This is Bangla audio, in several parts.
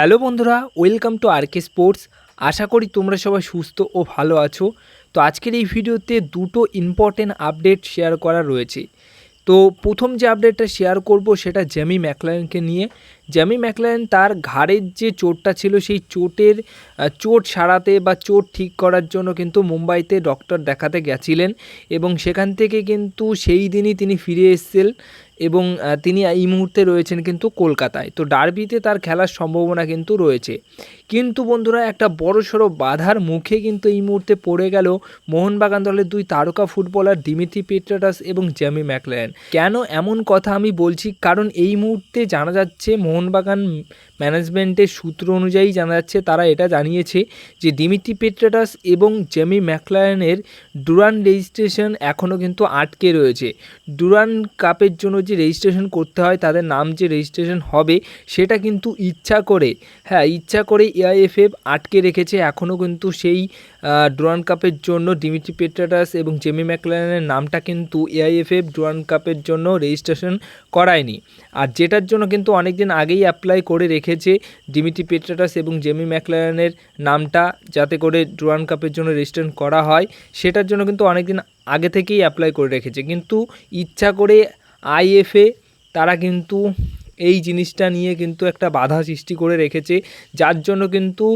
হ্যালো বন্ধুরা, ওয়েলকাম টু আরকে স্পোর্টস। আশা করি তোমরা সবাই সুস্থ ও ভালো আছো। তো আজকের এই ভিডিওতে দুটো ইম্পর্টেন্ট আপডেট শেয়ার করা রয়েছে। তো প্রথম যে আপডেটটা শেয়ার করব সেটা জ্যামি ম্যাকলায়নকে নিয়ে। জ্যামি ম্যাকলায়ন তার ঘাড়ের যে চোটটা ছিল, সেই চোটের চোট সারাতে বা চোট ঠিক করার জন্য কিন্তু মুম্বাইতে ডক্টর দেখাতে গেছিলেন এবং সেখান থেকে কিন্তু সেই দিনই তিনি ফিরে এসেছেন এবং তিনি এই মুহূর্তে রয়েছেন কিন্তু কলকাতায়। তো ডার্বিতে তার খেলার সম্ভাবনা কিন্তু রয়েছে। কিন্তু বন্ধুরা, একটা বড়সড় বাধার মুখে কিন্তু এই মুহূর্তে পড়ে গেল মোহনবাগান দলের দুই তারকা ফুটবলার দিমিত্রি পেট্রাটাস এবং জ্যামি ম্যাকলায়ন কেন এমন কথা আমি বলছি? কারণ এই মুহূর্তে জানা যাচ্ছে মোহনবাগান ম্যানেজমেন্টের সূত্র অনুযায়ী জানা যাচ্ছে, তারা এটা জানিয়েছে যে ডিমিটি পেট্রাটাস এবং জেমি ম্যাকলায়নের ডুরান রেজিস্ট্রেশন এখনও কিন্তু আটকে রয়েছে। ডুরান কাপের জন্য যে রেজিস্ট্রেশন করতে হয়, তাদের নাম যে রেজিস্ট্রেশন হবে, সেটা কিন্তু ইচ্ছা করে হ্যাঁ ইচ্ছা করে এআইএফএফ আটকে রেখেছে। এখনও কিন্তু সেই ডুরান কাপের জন্য ডিমিটি পেট্রাটাস এবং জেমি ম্যাকলায়নের নামটা কিন্তু এআইএফএফ ডুরান কাপের জন্য রেজিস্ট্রেশন করায়নি। আর যেটার জন্য কিন্তু অনেক দিন আগেই অ্যাপ্লাই করে রেখেছে ডিমিটি পেট্রাটাস এবং জেমি ম্যাকলায়নের নামটা যাতে করে ডুরান কাপের জন্য রেজিস্ট্রেশন করা হয়। সেটার জন্য কিন্তু অনেক দিন আগে থেকেই অ্যাপ্লাই করে রেখেছে। কিন্তু ইচ্ছা করে আইএফএ তারা কিন্তু এই জিনিসটা নিয়ে কিন্তু একটা বাধা সৃষ্টি করে রেখেছে। যার জন্য কিন্তু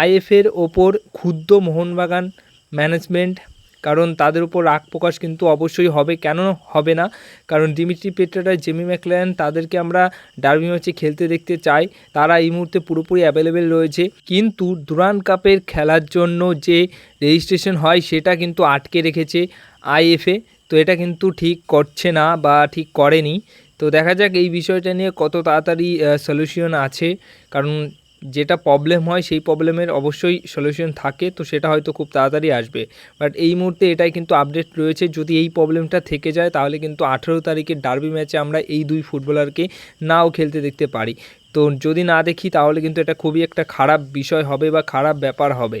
আইএফের ওপর ক্ষুদ্র মোহনবাগান ম্যানেজমেন্ট কারণ তাদের উপর রাগ প্রকাশ কিন্তু অবশ্যই হবে। কেন হবে না। কারণ ডিমিট্রি পেট্রাটা জেমি ম্যাকলায়ন তাদেরকে আমরা ডার্বি ম্যাচে খেলতে দেখতে চাই। তারা এই মুহূর্তে পুরোপুরি অ্যাভেলেবেল রয়েছে। কিন্তু দুরান কাপের খেলার জন্য যে রেজিস্ট্রেশন হয়, সেটা কিন্তু আটকে রেখেছে আইএফএ তো এটা কিন্তু ঠিক করছে না বা ঠিক করেনি। তো দেখা যাক এই বিষয়টা নিয়ে কত তাড়াতাড়ি সলিউশন আছে। কারণ যেটা প্রবলেম হয়, সেই প্রবলেমের অবশ্যই সলিউশন থাকে, তো সেটা হয়তো খুব তাড়াতাড়ি আসবে। বাট এই মুহূর্তে এটাই কিন্তু আপডেট রয়েছে, যদি এই প্রবলেমটা থেকে যায়, তাহলে কিন্তু আঠেরো তারিখের ডার্বি ম্যাচে আমরা এই দুই ফুটবলারকে নাও খেলতে দেখতে পারি। তো যদি না দেখি, তাহলে কিন্তু এটা খুবই একটা খারাপ বিষয় হবে বা খারাপ ব্যাপার হবে।